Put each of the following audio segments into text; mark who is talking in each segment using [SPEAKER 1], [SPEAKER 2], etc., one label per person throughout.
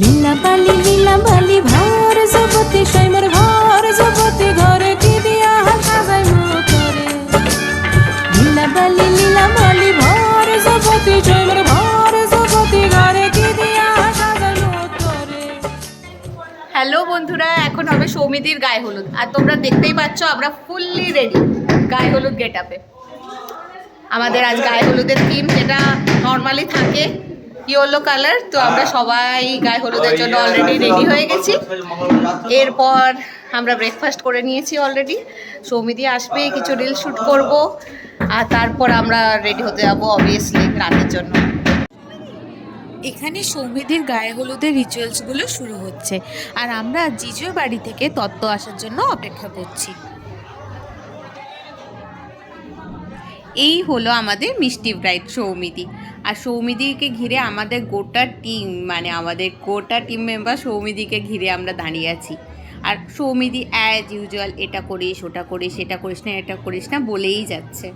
[SPEAKER 1] লীলা লীলা বালি জগতে সৈমর জগতে, ঘরে কি দিয়া লীলা বালি লীলা বালি জগতে সৈমর জগতে, ঘরে কি দিয়া
[SPEAKER 2] হ্যালো বন্ধুরা, এখন হবে সৌমিদির গায়ে হলুদ। আর তোমরা দেখতেই পাচ্ছ, আমরা ফুললি রেডি গায়ে হলুদ গেট আমাদের আজ গায়ে হলুদের থিম যেটা নর্মালি থাকে ইয়েলো কালার তো আমরা সবাই গায়ে হলুদের জন্য অলরেডি রেডি হয়ে গেছি। এরপর আমরা ব্রেকফাস্ট করে নিয়েছি অলরেডি সৌমিদি আসবে কিছু রিল শ্যুট করব। আর তারপর আমরা রেডি হতে যাব অবভিয়াসলি রাতের জন্য।
[SPEAKER 3] এখানে সৌমিদির গায়ে হলুদের রিচুয়ালসগুলো শুরু হচ্ছে। আর আমরা জিজুর বাড়ি থেকে তত্ত্ব আসার জন্য অপেক্ষা করছি। এই হলো আমাদের মিষ্টি ব্রাইড সৌমিদি। আর সৌমিদিকে ঘিরে আমাদের গোটা টিম মানে আমাদের গোটা টিম মেম্বার সৌমিদিকে ঘিরে আমরা দাঁড়িয়ে আছি। আর সৌমিদি অ্যাজ ইউজুয়াল এটা করিস ওটা করিস এটা করিস না এটা করিস না বলেই যাচ্ছে।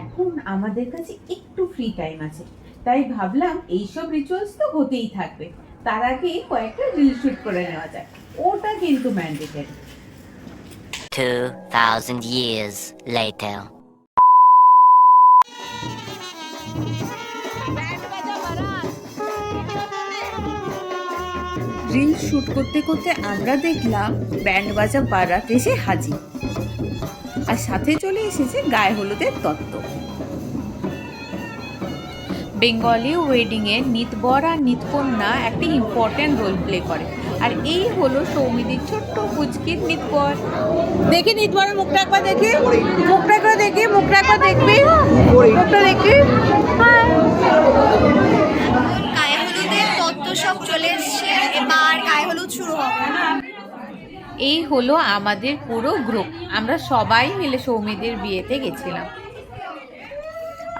[SPEAKER 4] এখন আমাদের কাছে একটু ফ্রি টাইম আছে। তাই ভাবলাম এইসব রিচুয়ালস তো হতেই থাকবে। তার আগে কয়েকটা রিল শুট করে নেওয়া যায় ওটা কিন্তু mandatory
[SPEAKER 5] 2,000 years later.
[SPEAKER 3] Reel shoot করতে করতে আমরা দেখলাম ব্যান্ড বাজা বারাত এসে হাজির। আর সাথে চলে এসেছে গায়ে হলুদের তত্ত্ব। বেঙ্গলি ওয়েডিংয়ে নিতবর আর নিতকন্যা একটি ইম্পর্ট্যান্ট রোল প্লে করে। আর এই হলো সৌমিদির ছোট্ট পুচকির নিতবর দেখি নিতবরের মুখটা একবার দেখি। মুখটা একবার দেখি, মুখটা একবার দেখবি। মুখটা দেখি।
[SPEAKER 2] গায়ে হলুদের তত্ত্ব সব চলে এসছে, এবার গায়ে হলুদ শুরু হবে।
[SPEAKER 3] এই হলো আমাদের পুরো গ্রুপ আমরা সবাই মিলে সৌমিদের বিয়েতে গেছিলাম।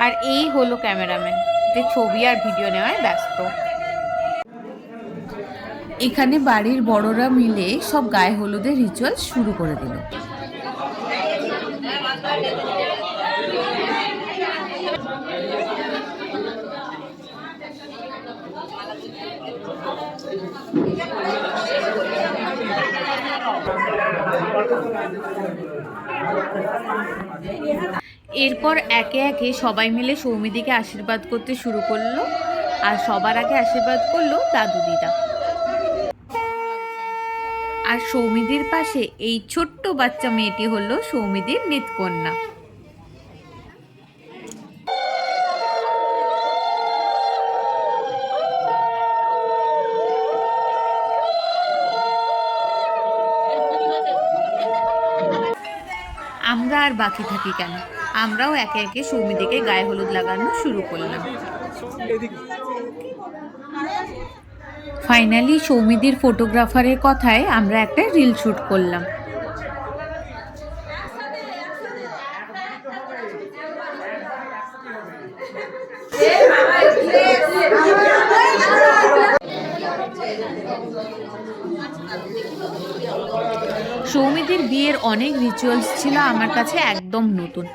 [SPEAKER 3] আর এই হলো ক্যামেরাম্যান যে ছবি আর ভিডিও নেওয়ায় ব্যস্ত। এখানে বাড়ির বড়রা মিলে সব গায়ে হলুদের রিচুয়াল শুরু করে দিল। এরপর একে একে সবাই মিলে সৌমিদিকে আশীর্বাদ করতে শুরু করল। আর সবার আগে আশীর্বাদ করল দাদু দিদা। আর সৌমিদির পাশে এই ছোট্ট বাচ্চা মেয়েটি হলো সৌমিদির নিতকন্যা আমরা আর বাকি থাকি কেন আমরাও একে একে সৌমিদিকে গায়ে হলুদ লাগানো শুরু করলাম ফাইনালি সৌমিদির ফটোগ্রাফারের কথায় আমরা একটা রিল শ্যুট করলাম সৌমিদির বিয়ের অনেক রিচুয়ালস ছিল আমার কাছে একদম নতুন।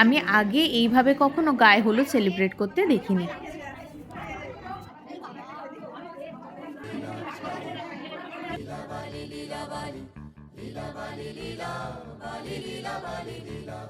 [SPEAKER 3] আমি আগে এইভাবে কখনো গায়ে হলুদ সেলিব্রেট করতে দেখিনি।
[SPEAKER 6] লীলা